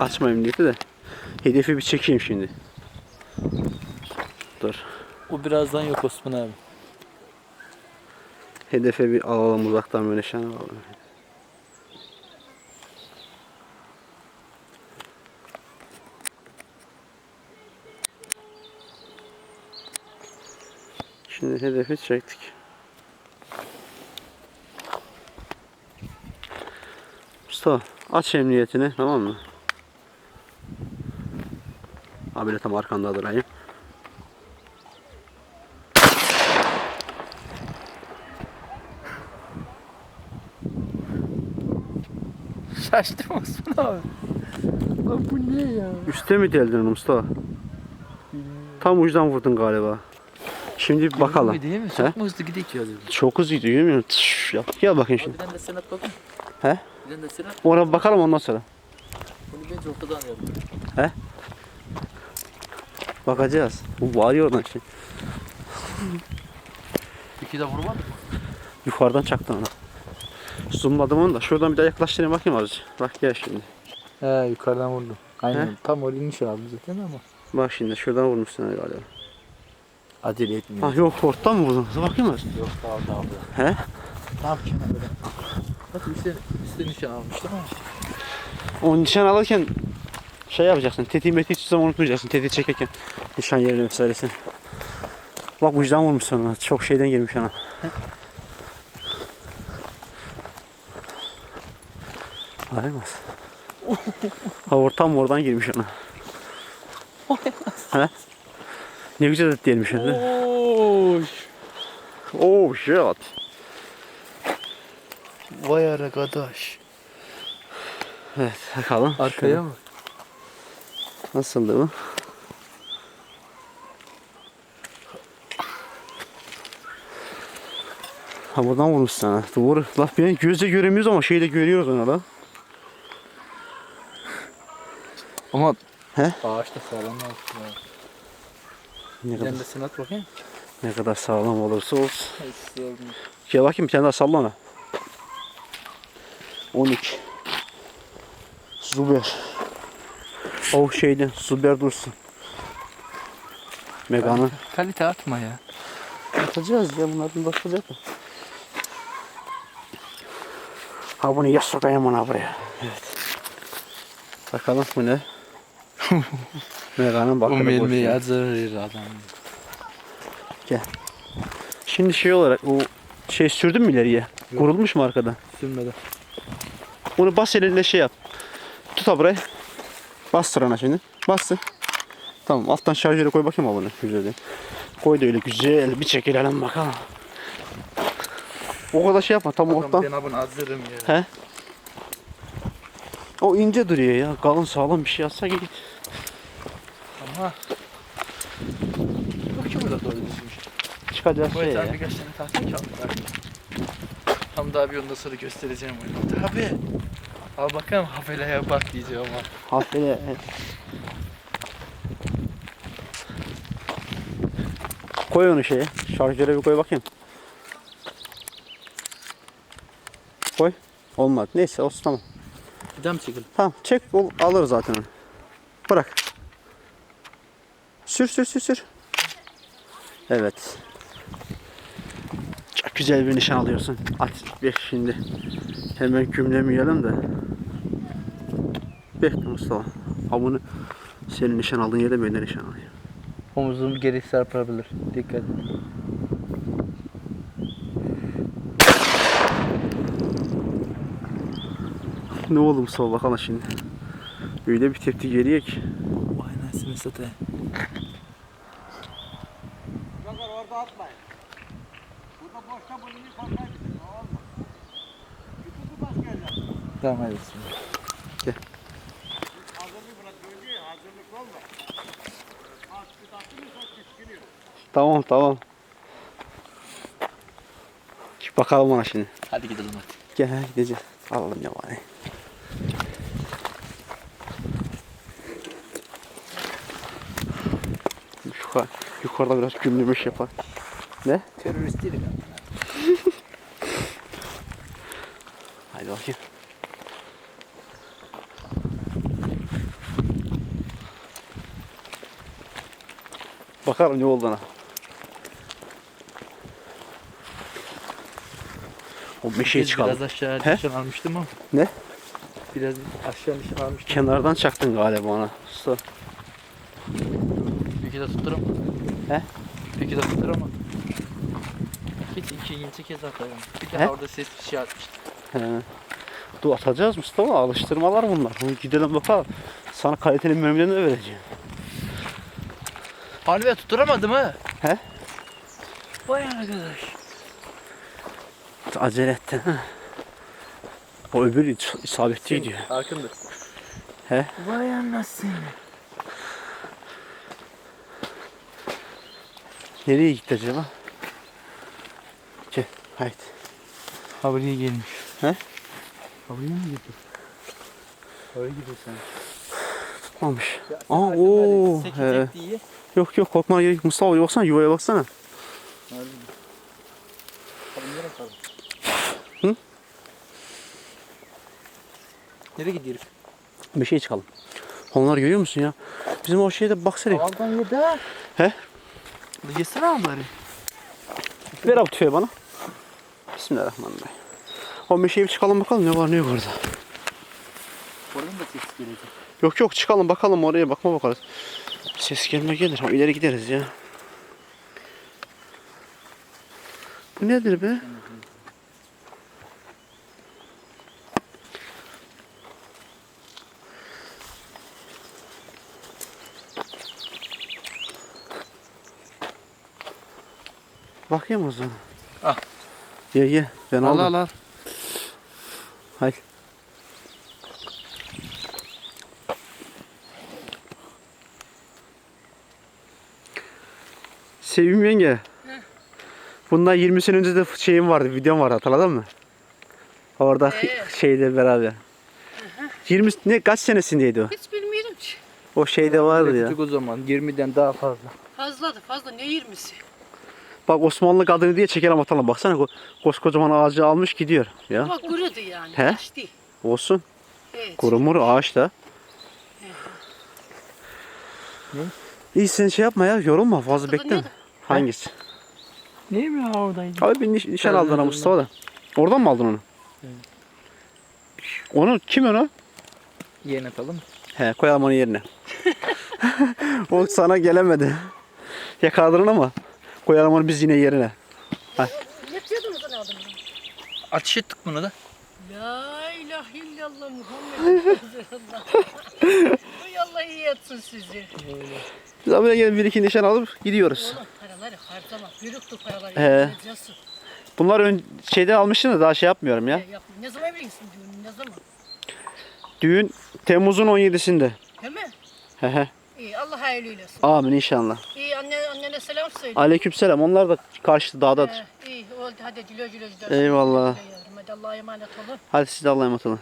açmayayım dedi de. Hedefi bir çekeyim şimdi. Dur. O birazdan yok Osman abi. Hedefe bir alalım uzaktan böyle şana alalım. Şimdi hedefi çektik. Mustafa aç emniyetini tamam mı? Abi de tam arkanda durayım. Şaştım Osman abi. Lan bu ne ya? Üste mi deldin Mustafa? Tam ucudan vurdun galiba. Şimdi bir bakalım. Gibi değil mi? He? Çok mu hızlı gidiyor ki yazıyor. Çok hızlı gidiyor değil mi? Tış, yap. Gel bakayım şimdi. Birden de senat bakın. He? Birden de senat. Ona bir bakalım ondan sonra. Bunu bence ortadan yapıyor. Bakacağız. Bu var ya oradan şey. İki de vurmadı mı? Yukarıdan çaktın onu. Zoomladım onu da. Şuradan bir daha yaklaştırayım bakayım azıcık. Bak gel şimdi. He yukarıdan vurdum. Aynen. He? Tam oraya iniş aldı zaten ama. Bak şimdi şuradan vurmuşsun galiba. Acele etmiyor. Ha yok ortadan mı vurdun? Bakayım az. Yok daha daha. He? Tam kenarda. Bak üstte, üstte nişan almıştım ama. O nişan alırken şey yapacaksın. Tetiği meti hiç zaman unutmayacaksın. Tetiği çekerken. Nişan yerini vesairesini. Bak ucudan vurmuş sana. Çok şeyden girmiş ona. Aymaz. ha ortam oradan girmiş ona. He? Ne güzel et diyelim şimdi. Oş. Oh shit. Vay arkadaş. Evet bakalım. Arkaya mı? Nasıldı bu? Ha buradan vurmuş sana. Doğru. Laf ben gözle göremiyoruz ama şeyde görüyoruz onu lan. Ama He? ağaçta sağlam yaptı. Ne kadar, de senat bakayım. ne kadar sağlam olursa olsun. Gel bakayım bir tane daha salla ona. 12. Zuber. O şeyden Zuber dursun. Mega'nın. Kalite atma ya. Atacağız ya bunlardan bakacak mı? Ha bunu yaz sokayım ona buraya. Evet. Bakalım bu ne? Mega'nın bakırı mermiyi boşluğu. hazırır adam. Şimdi şey olarak o şey sürdün mü ileriye? Kurulmuş mu arkada? Sürmeden. Onu bas elinle şey yap. Tut ha burayı. Bastır ana şimdi. Bastır. Tamam alttan şarjörü koy bakayım bunu. Güzel. Koy da öyle güzel bir çekilelim bakalım. O kadar şey yapma tam ortadan. Ben abone hazırım ya. He? O ince duruyor ya. Kalın sağlam bir şey yazsa git. Ama. Bak ki burada doğru düşmüş. Çıkacak Bu şey ya. birkaç tane tahta kağıtlar. Tam daha bir ondan sonra göstereceğim onu. Al bakalım hafileye bak diyeceğim ama. Hafifle. Koy onu şeye. Şarjöre bir koy bakayım. Koy. Olmadı. Neyse olsun tamam. Bir daha mı çekelim? Tamam çek ol, alır zaten onu. Bırak. Sür sür sür sür. Evet. Çok güzel bir nişan alıyorsun. At bir şimdi. Hemen gümlemeyelim de. Bekle Mustafa. Ha bunu senin nişan aldığın yerde ben de nişan alayım. Omuzum geri sarpabilir. Dikkat et. Ne oldu Mustafa bakalım şimdi. Öyle bir tepti geriye ki. Vay nasıl. Bakar orada atmayın. Burada boşta başka yerler. Tamam hadi. Hazırlık bırak önce Tamam tamam. Bakalım ona şimdi. Hadi gidelim hadi. Gel gideceğiz. Alalım yavani. Yukarı, yukarıda biraz gümrümüş yapar. Ne? Terörist değilim ya. Haydi bakayım. Bakalım ne olduğuna. O meşeye Biz çıkalım. Biraz aşağı He? nişan almıştım ama. Ne? Biraz aşağı nişan almıştım. Kenardan çaktın galiba ona. Usta. Peki de tutturam. He? Peki de tutturam. Hiç ikinci kez atarım. Bir daha He? orada ses bir şey atmıştım. He. Dur atacağız Mustafa. Alıştırmalar bunlar. Bunu gidelim bakalım. Sana kaliteli memnuniyet vereceğim. Halve tutturamadım ha. He? Vay arkadaş. Acele ettin. ha. O öbürü is- isabetli gidiyor. Arkında. He? Vay anasını. Nereye gitti acaba? Gel. Haydi. Havliye gelmiş. He? Havliye mi gidiyor? Havliye gidiyor sen. Tutmamış. Aa. He. diye. Yok yok gerek yok. Mustafa baksana yuvaya baksana. Hı? Nereye gidiyoruz? Bir şey çıkalım. Onları görüyor musun ya? Bizim o şeyde baksana. Aldan ye de. He? Yesene onları. Ver abi tüfeği bana. Bismillahirrahmanirrahim. O meşeye bir çıkalım bakalım ne var ne yok orada. Oradan da ses gelecek. Yok yok çıkalım bakalım oraya bakma bakarız. Ses gelme gelir ama ileri gideriz ya. Bu nedir be? Bakayım o zaman. Al. Ye ye. Ben Al aldım. al al. Haydi. Sevim yenge. Bundan 20 sene önce de şeyim vardı, videom vardı hatırladın mı? Orada Evet. şeyle beraber. 20 ne kaç senesindeydi o? Hiç bilmiyorum ki. O şeyde vardı ya. Küçük o zaman 20'den daha fazla. Fazladı fazla ne yirmisi? Bak Osmanlı kadını diye çekelim atalım. Baksana ko- koskocaman ağacı almış gidiyor ya. Ama kurudu yani. He? Yaşlı. Olsun. Evet. Kurumur ağaç da. Ne? İyi sen şey yapma ya yorulma fazla bekleme. Hangisi? Niye mi oradaydı? Abi bir niş- nişan Evet, aldın ha evet, Mustafa da. Oradan mı aldın onu? Onu kim onu? Yeğen atalım. He koyalım onu yerine. o sana gelemedi. Yakaladın ama koyalım onu biz yine yerine. Ne diyordunuz onu aldın? Ateş ettik bunu da. La ilahe illallah Muhammed Resulullah. Ay Allah iyi etsin sizi. Biz abone gelin bir iki nişan alıp gidiyoruz. Paraları harcama. Yürüktü paraları. He. Yapacaksın. Bunlar ön, şeyde almıştım da daha şey yapmıyorum ya. E, yap- Ne zaman evlisin diyorum ne zaman? Düğün Temmuz'un 17'sinde. Değil mi? He he. İyi Allah hayırlı eylesin. Amin inşallah. İyi anne, annene selam söyle. Aleykümselam. Onlar da karşı dağdadır. He, iyi oldu hadi güle güle. Eyvallah. Güle yavrum, Hadi Allah'a emanet olun. Hadi siz de Allah'a emanet olun.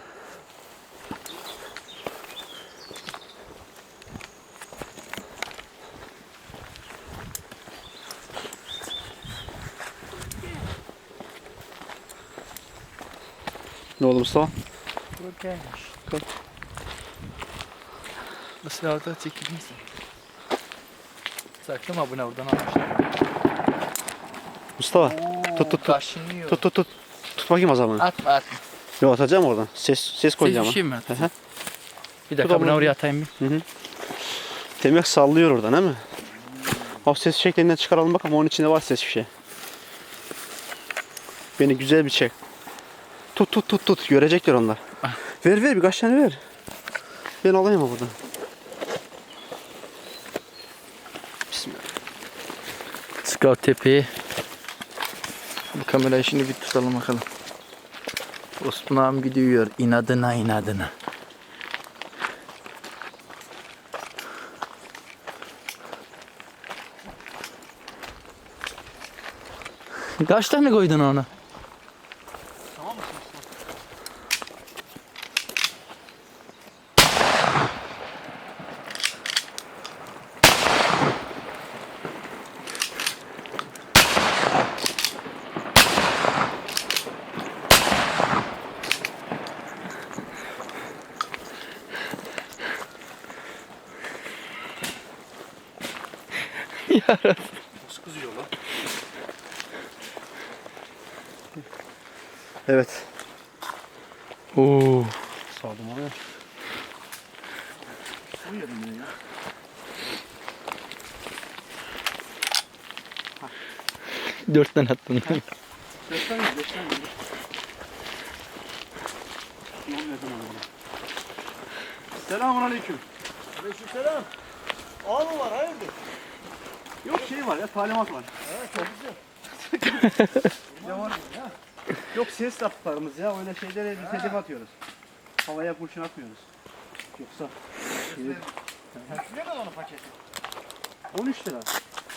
Ne oldu Mustafa? Buradaymış. Bu silahda çekilmişsin. Saktım abone oradan almışlar. Mustafa tut tut tut. Kaşınıyor. Tut tut tut. Tut bakayım o zaman. Atma atma. Yok atacağım oradan. Ses ses koyacağım. ama. şey mi? Hı hı. Bir dakika bunu oraya atayım bir. Demek sallıyor oradan değil mi? O ses şeklinden çıkaralım bakalım onun içinde var ses bir şey. Beni güzel bir çek. Tut tut tut tut. Görecekler onlar. Ver ver birkaç tane ver. Ben alayım ama buradan. Bismillah. Scout tepeyi. Bu kamerayı şimdi bir tutalım bakalım. Osman abim gidiyor inadına inadına. Kaç tane koydun ona? Nasıl kızıyor lan? Evet. Oo. Saldım oraya. Uyuyordum ben ya. Attın. Beşten mi? Beşten mi? Yol verdim ona. Selamun aleyküm. Aleykümselam. Ağ mı var hayırdır? Şey var ya talimat var. Evet çok güzel. Ya var ya. Yok ses yaptıklarımız ya öyle şeylere biz hedef atıyoruz. Havaya kurşun atmıyoruz. Yoksa Ne kadar onun paketi? 13 lira.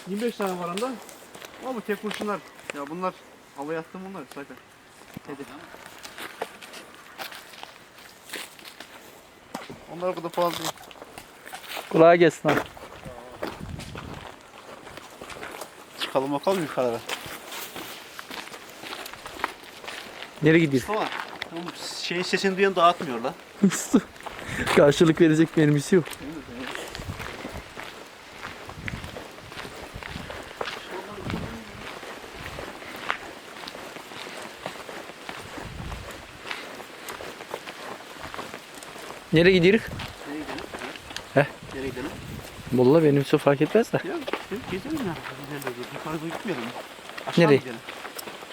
25 tane var anda. Ama bu tek kurşunlar. Ya bunlar havaya attım bunlar sakın. Hedef. Onlar kadar değil. Kolay gelsin abi. Çıkalım bakalım yukarıda. Nereye? Mustafa. Oğlum şeyin sesini duyan dağıtmıyor lan. Karşılık verecek mermisi yok. Nereye gidiyoruz? Nereye gidelim? He? Nereye gidelim? Vallahi benim için fark etmez de. Ya gezelim ya. Nerede gidelim? Yukarı doğru gitmeyelim mi? Aşağı Nereye? gidelim.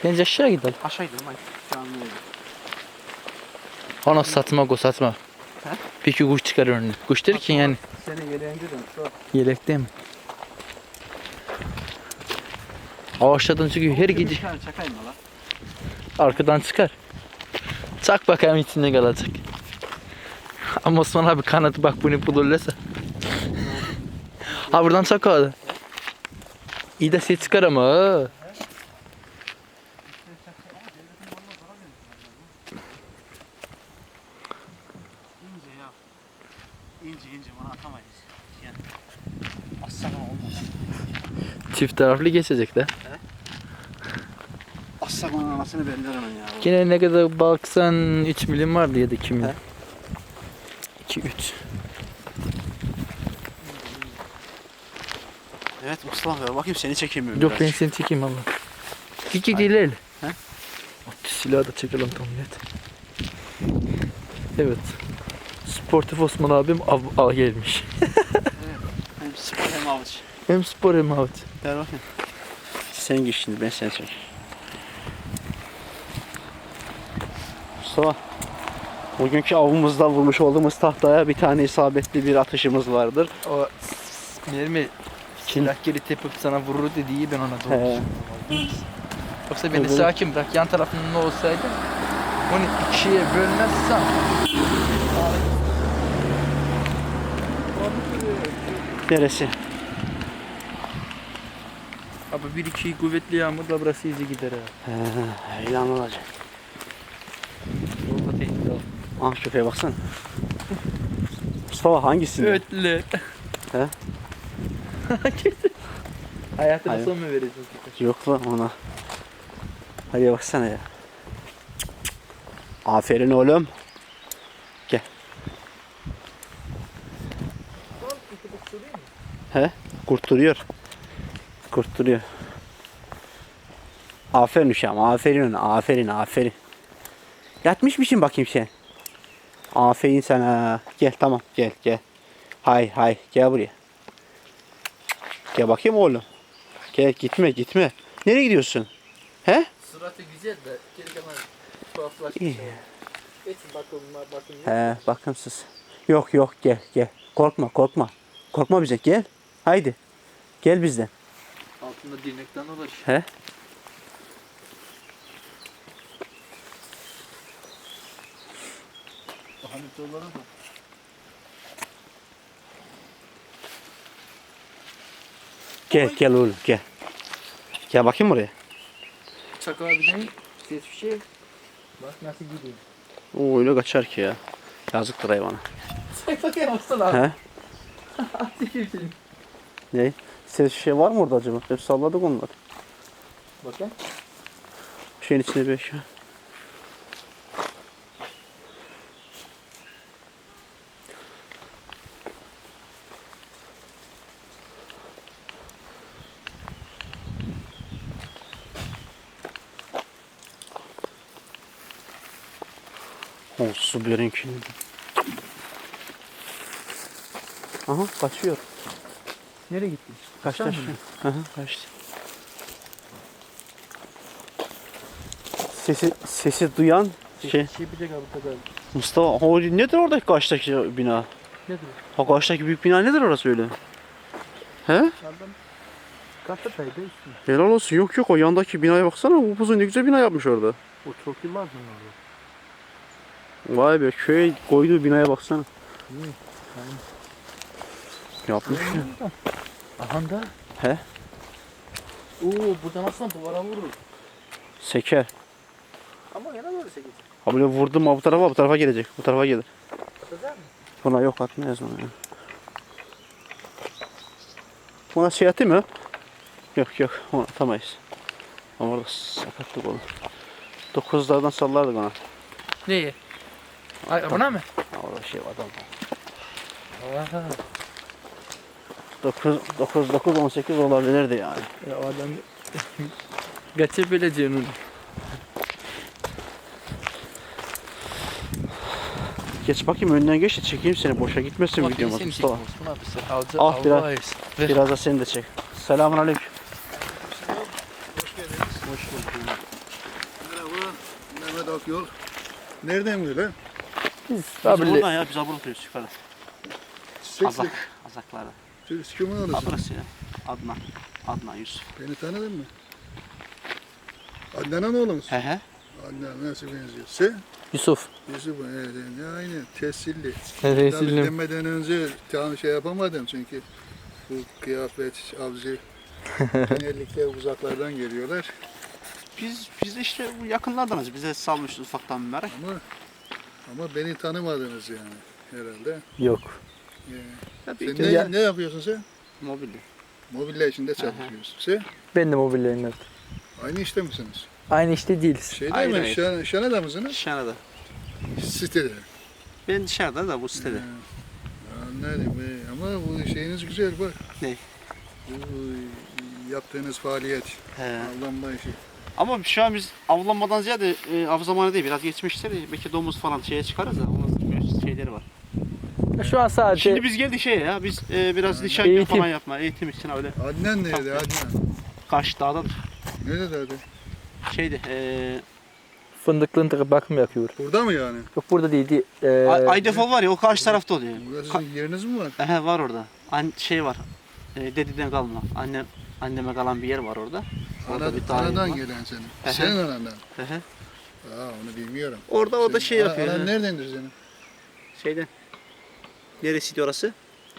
Bence aşağı gidelim. Aşağı gidelim hadi. Canlı gidelim. Ona satma go satma. He? Peki kuş çıkar önüne. Kuş derken yani Seni yeleğince de şu yelekte mi? Ağaçlardan çıkıyor her Bir tane çakayım mı lan? Arkadan çıkar. Çak bakalım içinde kalacak. Ama Osman abi kanadı bak bunu bulurlarsa. ha buradan çak o İyi de ses çıkar ama. ha. İnce ya. İnce ince bana atamayız. Yani. Aslan olmaz. Çift taraflı geçecek de. Aslan onun anasını belirler hemen ya. Yine ne kadar baksan 3 milim vardı ya da 2 milim. He? 2 3. Evet Mustafa ver bakayım seni çekemiyorum. Yok ben seni çekeyim Allah. Kiki değil el. He? Silahı da çekelim tam net. Evet. Sportif Osman abim av, av gelmiş. Hem spor hem avuç. Hem spor hem avcı. Ver bakayım. Sen git şimdi ben seni çek. Mustafa. Bugünkü avımızda vurmuş olduğumuz tahtaya bir tane isabetli bir atışımız vardır. O mermi silah geri tepip sana vurur dediği ben ona He. doğru. Yoksa beni Evet. sakin bırak yan tarafında olsaydı onu ikiye bölmezsem Neresi? Abi bir iki kuvvetli yağmurla burası izi gider ha. He, ilan olacak. Yolda tehdit al. Ah köpeğe baksana. Mustafa hangisini? Ötle. Hayatına Hayır. son mu vereceğiz? Yok lan ona. Hadi baksana ya. Aferin oğlum. Gel. He? Kurtuluyor. Kurtuluyor. Aferin uşağım. Aferin ona. Aferin. Aferin. Yatmış mısın bakayım sen? Aferin sana. Gel tamam. Gel gel. Hay hay. Gel buraya. Gel bakayım oğlum. Gel gitme gitme. Nereye gidiyorsun? He? Suratı güzel de geri kalan tuhaflaşmış. Geçin bakalım bakın. He bakımsız. Yok yok gel gel. Korkma korkma. Korkma bize gel. Haydi. Gel bizden. Altında dirnekten ulaş. He? Hani doları da. Gel gel oğlum gel. Gel bakayım buraya. Çak abiden ses bir şey. Bak nasıl gidiyor. Oo öyle kaçar ki ya. Yazıktır hayvana. Çak bakayım Osman abi. He? Sikirsin. Ne? Ses şey var mı orada acaba? Hep salladık onları. Bakın. Şeyin içinde bir eşya. Bir renk. Aha kaçıyor. Nereye gittin? Kaçtı. Mı? Aha kaçtı. Sesi sesi duyan şey Şey bir de abi kadar. Mustafa o nedir oradaki karşıdaki bina? Nedir? O karşıdaki büyük bina nedir orası öyle? He? Payda üstüne. Helal olsun. Yok yok o yandaki binaya baksana. Upuzun ne güzel bina yapmış orada. O çok yıllardır orada. Vay be köy koyduğu binaya baksana. Yapmış ya. Aha da. He? Oo buradan aslında duvara vurur. Seker. Ama yana doğru sekiz. Ha böyle vurdum ha bu tarafa bu tarafa gelecek. Bu tarafa gelir. Atacak mı? Buna yok atmayız ona ya. Buna şey atayım mı? Yok yok onu atamayız. Ama orada sakatlık olur. Dokuzlardan sallardık ona. Neyi? Ay, buna mı? Orada şey var adam. Aha. 9, 9, 9, 18 olabilirdi yani. Ya adam geçebileceğin onu. Geç bakayım önden geç de çekeyim seni boşa gitmesin videomuz Mustafa. Avcı, Al biraz. Ver. Biraz da seni de çek. Selamun aleyküm. Merhaba. Mehmet Akyol. Nereden böyle? Biz Tabii. buradan ya biz abur oturuyoruz yukarıda. Sık Azak. Azaklarda. Siz kimin oğlusun? Burası ya. Adnan. Adnan Yusuf. Beni tanıdın mı? Adnan'ın oğlu musun? He he. Adnan nasıl benziyor? Sen? Yusuf. Yusuf, evet, evet. aynı. Tesirli. Tabii sildim. demeden önce tam şey yapamadım çünkü bu kıyafet, avcı genellikle uzaklardan geliyorlar. Biz biz de işte bu yakınlardanız. Bize salmış ufaktan bir merak. Ama ama beni tanımadınız yani herhalde. Yok. Ee, sen ne, Ya- ne yapıyorsun sen? mobilya. Mobilya içinde çalışıyorsun. Sen Ben de mobilyayım aynı işte misiniz? Aynı işte değiliz. Şeyde Hayır, mi? Şan, Şanada mısınız? Dışarıda. Sitede. Ben dışarıda da bu sitede. Ha, Anladım. Ee, Ama bu şeyiniz güzel bak. Ne? Bu yaptığınız faaliyet, He. avlanma işi. Ama şu an biz avlanmadan ziyade e, av zamanı değil. Biraz geçmişte de belki domuz falan şeye çıkarız da. Onun böyle şeyleri var. Şu an sadece Şimdi biz geldik şeye ya. Biz e, biraz nişan Eğitim. falan yapma. Eğitim için öyle. Adnan nerede Adnan? Karşı dağdadır. Nerede adı? Şeydi. E, fındıklığın bakım yapıyor. Burada mı yani? Yok burada değildi. Ee, Ay- Aydefol var ya o karşı tarafta oluyor. Burada Ka- sizin yeriniz mi var? Ehe var orada. An şey var. E, dededen kalma. Anne anneme kalan bir yer var orada. Orada Ana, bir anadan var. gelen senin. Ehe. Senin anandan. Ehe. Aa onu bilmiyorum. Orada o da şey ana- yapıyor. Anan neredendir senin? Şeyden. Neresiydi orası?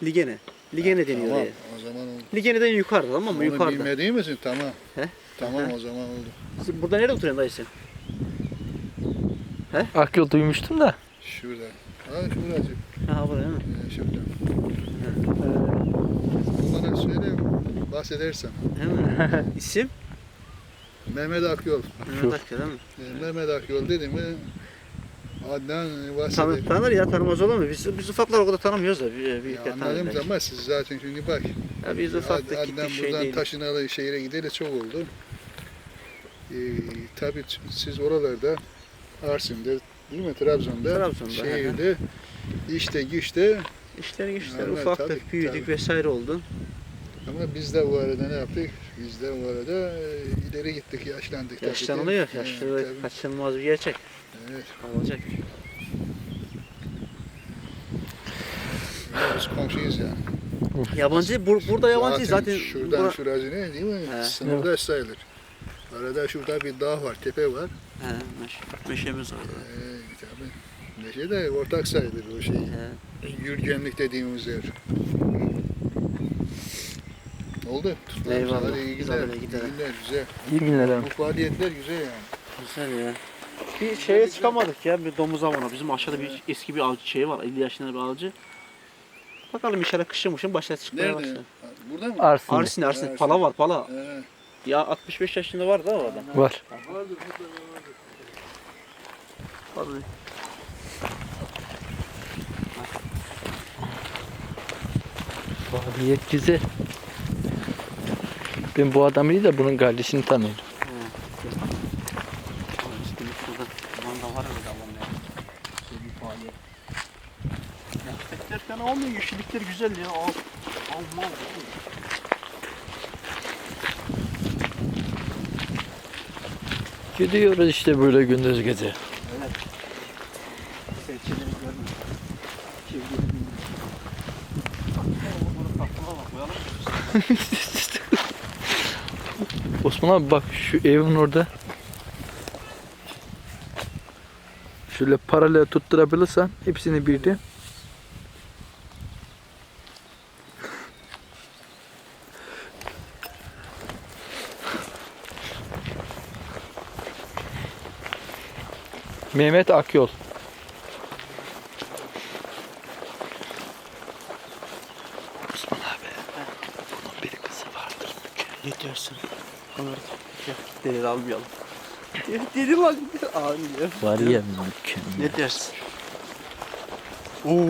Ligene. Ligene deniyor Tamam oraya. o zaman oldu. Ligene'den yukarıda tamam mı? Onu Yukarıda. bilmediğin misin? Tamam. He? Tamam o zaman oldu. Siz burada nerede oturuyorsun dayı sen? Akıl duymuştum da. Şurada. Ha şuracık. Ha buraya mı? Ee, şurada. Söyle bahsedersen. Hemen. İsim? Mehmet Akyol. Mehmet Akça değil mi? Ee, Mehmet Akyol dedi mi Adnan bahseder. tanır ya tanımaz olur mu? Biz, biz ufaklar o kadar tanımıyoruz da. Ya büyükler tanır anladım belki. ama siz zaten şimdi bak. Ya biz ufaklık Ad- gittik Adnan şey buradan değil. taşınalı şehire gideli çok oldu. Ee, tabii siz oralarda Arsin'de değil mi Trabzon'da, Trabzon'da, şehirde işte güçte İşler güçler ufaktık tabii, büyüdük tabii. vesaire oldu. Ama biz de bu arada ne yaptık? Biz de bu arada e, ileri gittik, yaşlandık. Yaşlanılıyor. Evet, Yaşlı tabii. kaçınılmaz bir gerçek. Evet. Olacak. Biz komşuyuz yani. Yabancı bur, burada yabancı zaten. şuradan bura- şurası ne değil mi? He. Sınırda sayılır. Arada şurada bir dağ var, tepe var. He, meş- meşemiz orada. Ee, tabii. Neşe de ortak sayılır o şey. He. Yürgenlik dediğimiz yer. Oldu. Tutma. Eyvallah. Hadi iyi Güzel, günler. iyi İyi günler. Güzel. İyi günler Bu faaliyetler güzel yani. Güzel ya. Bir şeye çıkamadık ya bir domuz avına. Bizim aşağıda bir eski bir avcı şey var. 50 yaşında bir avcı. Bakalım inşallah kışın mışın başlar çıkmaya Nerede? başlar. Burada mı? Arsin Arsin Arsin. Pala var pala. He. Ya 65 yaşında var da orada. var. Vardır mutlaka vardır. Vallahi. Faaliyet güzel. Ben bu adamı iyi de bunun kardeşini tanıyorum. Yeşillikler fena olmuyor. Yeşillikler güzel ya. Al, al, al. Gidiyoruz işte böyle gündüz gece. Osman abi bak şu evin orada. Şöyle paralel tutturabilirsen hepsini birden. Mehmet Akyol. Osman abi. Bunun bir kızı vardır. Ne diyorsun? Onları ya, delil almayalım. Ya, delil al. Almayalım. Var ya mükemmel. Ne dersin? Oo.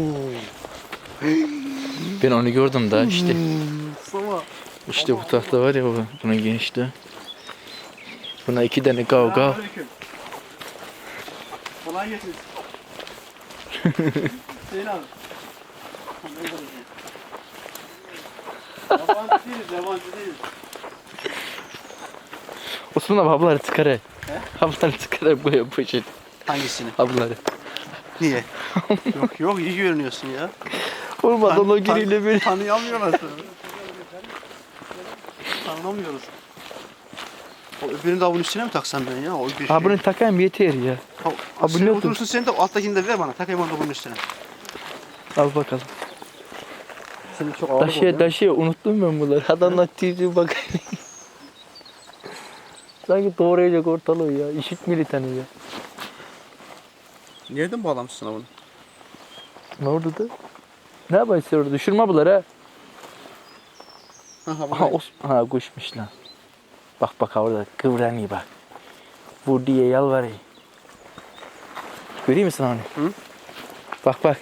Ben onu gördüm daha işte. Sama. İşte bu tahta var ya bu, bunun genişliği. Buna iki tane kavga. Selamünaleyküm. Kolay gelsin. Abi. Yabancı değiliz, yabancı değiliz. Osman abi habları çıkar he. Habları çıkar bu poşet. Hangisini? Habları. Niye? yok yok iyi görünüyorsun ya. Olmadan o Tan- giriyle beni. Tanıyamıyorlar seni. Tanımıyoruz. O öbürünü de bunun üstüne mi taksam ben ya? O bir Ha bunu takayım yeter ya. Ha, bu sen oturursun sen de alttakini de ver bana. Takayım onu da bunun üstüne. Al bakalım. Senin çok ağır Taşıya taşıya unuttum ben bunları. Adamlar tizi bak. Sanki doğrayacak ortalığı ya. İşit militanı ya. Nereden bağlamışsın bunu? Ne oldu da? Ne yapıyorsun orada? Düşürme bunları ha. Ha, ha, Aha, os ha kuşmuş lan. Bak bak orada kıvranıyor bak. Vur diye yalvarıyor. Göreyim misin onu? Hı? Bak bak.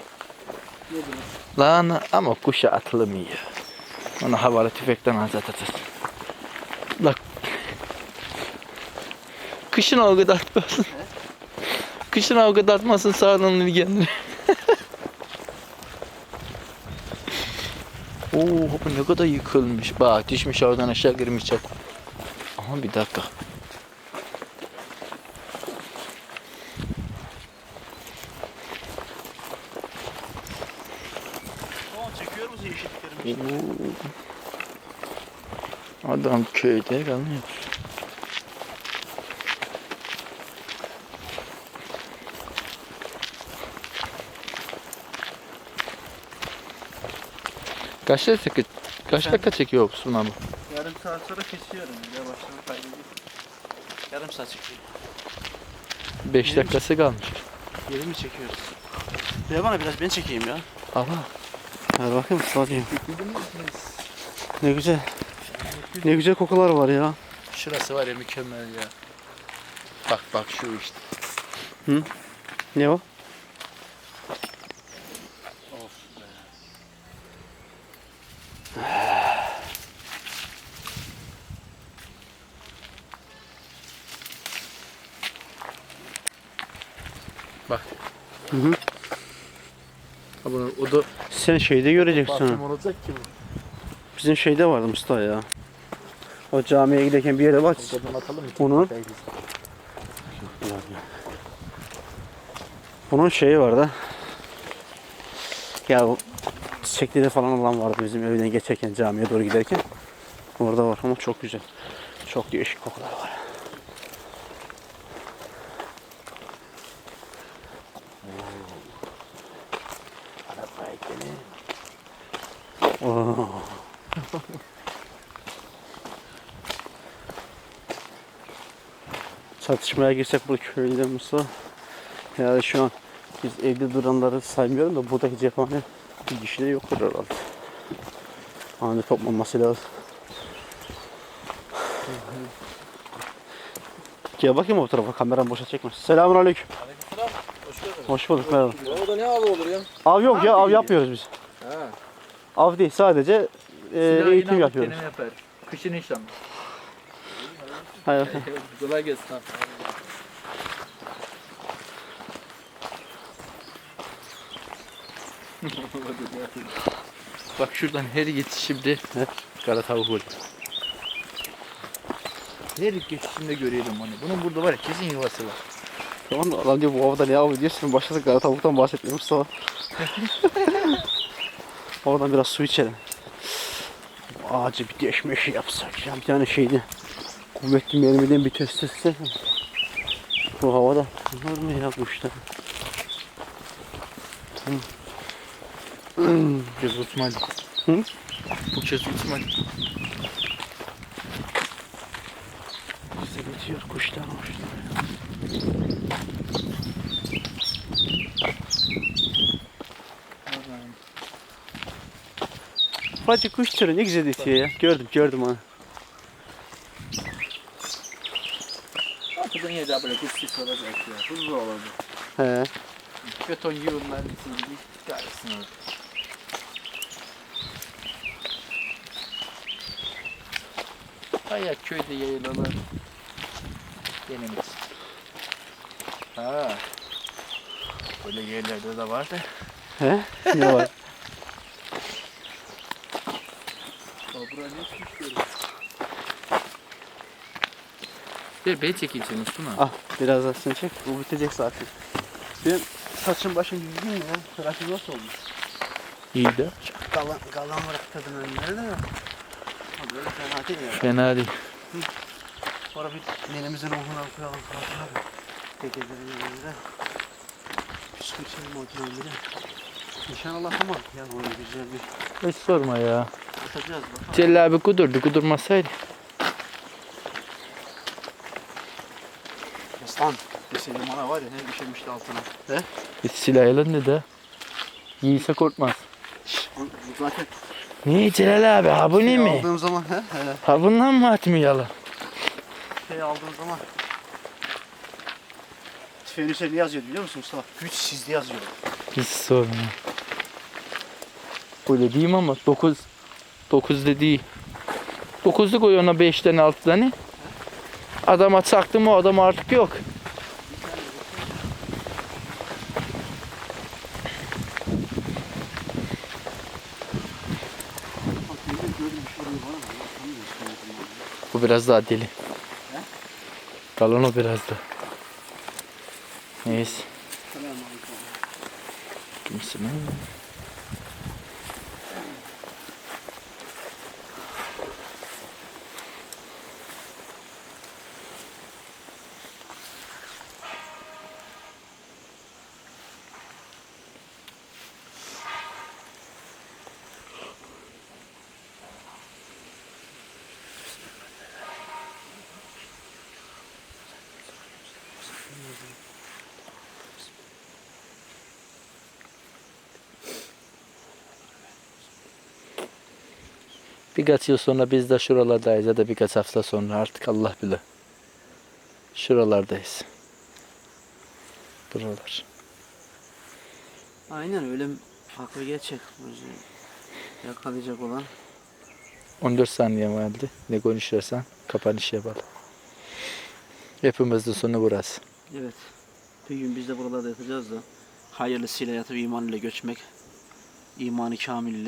Lan ama kuşa atılmıyor. Onu havalı tüfekten azat atar. Kışın o kadar atmasın. Kışın o kadar atmasın sağdan ilgilenir. Oo ne kadar yıkılmış. Bak düşmüş oradan aşağı girmiş çat. Ama bir dakika. Çekiyor musun yeşilliklerimi? Oo. Adam köyde kalmıyor. Kaç dakika, kaç dakika çekiyor abi? Yarım saat sonra kesiyorum. Yavaştan kaydediyorum. Yarım saat çekiyor. 5 dakikası kalmış. Yeri mi çekiyoruz? Ver bana biraz ben çekeyim ya. Aha. Ver bakayım bakayım. Ne güzel. Ne güzel kokular var ya. Şurası var ya mükemmel ya. Bak bak şu işte. Ne o? Hı hı. Ha bunu, o da Sen şeyde göreceksin. parfüm ha. olacak ki bu. Bizim şeyde vardı Mustafa ya. O camiye giderken bir yere atalım mı? Onu- Bunun şeyi vardı. Ya bu çiçekleri falan olan vardı bizim evden geçerken camiye doğru giderken. Orada var ama çok güzel. Çok değişik kokular var. Oo. Çatışmaya girsek bu köyde Musa. Yani şu an biz evde duranları saymıyorum da buradaki cephane bir kişi de yoktur herhalde. Ani toplanması lazım. Gel bakayım o tarafa kameram boşa çekmesin. Selamun aleyküm. Hoş bulduk merhaba. Orada ne avı olur ya? Av yok ya av yapmıyoruz biz. Av değil sadece e, eğitim yapıyoruz. Yapar. Kışın inşallah. Hayır. Kolay gelsin abi. Bak şuradan her geçişimde kara tavuk oldu. Her geçişimde görüyorum onu. Bunun burada var ya kesin yuvası var. Tamam da adam diyor bu havada ne avı diyorsun başladık kara tavuktan bahsetmiyor Mustafa. Oradan biraz su içelim. Ağacı bir deşmeşi yapsak ya bir tane şeydi. Kuvvetli mermiden bir test etsek. Bu havada var mı ya kuşlar? Bu kez uçmadı. Hı? Bu kez uçmadı. Bize bitiyor kuşlar kuşlar. Hadi kuş türü ne güzel ötüyor ya. Gördüm gördüm onu. Kapıdan yedi böyle kuş sesi olacak ya. Hızlı olurdu. He. Beton yığınların içinde yarısın orada. Hayat köyde yayılalar. Denemek. Ha. Böyle yerlerde de var da. He? Ne var? Buraya ne çıkıyor? Bir bey çekeyim seni Suna. Ah biraz daha sen çek. Bu bitecek zaten. Benim saçım başım düzgün ya. Tıraşım nasıl olmuş? İyi de. Kalan, kalan bıraktırdım önleri de. Böyle fena değil ya. Fena değil. Sonra bir nenemizin Fatih abi. Dedelerin yanında. Püskürtelim o dinamiri. İnşallah ama ya böyle güzel bir Hiç sorma ya. atacağız bakalım. Celal abi kudurdu. Kudurmasaydı. Aslan deseydim ona var ya ne işemişti altına. He? Biz silah elinde de. Yiyse korkmaz. Zaten Niye Celal abi? Ha bu ne şey mi? aldığım zaman he, he, Ha bundan mı atmayalım? şey aldığım zaman tüfeğin üzerine ne yazıyordu biliyor musun Mustafa? Güç sizde yazıyor. Hiç sorma. Böyle diyeyim ama 9 9 dediği 9'lu koy ona 5'ten 6 tane. Adama çaktı mı o adam artık yok. Bak yemin gördüm bir şey oluyor bana da. ya, tanımıyorum seni bunu. Bu biraz daha deli. Kalan o biraz da. Neyse. Kimsin? Birkaç yıl sonra biz de şuralardayız ya da birkaç hafta sonra artık Allah bilir. Şuralardayız. Buralar. Aynen öyle haklı gerçek. Bizi Yakalayacak olan. 14 saniye vardı. Ne konuşursan kapanış yapalım. Hepimizin sonu burası. Evet. Bir gün biz de buralarda yatacağız da hayırlısıyla yatıp iman ile göçmek. imanı kamil ile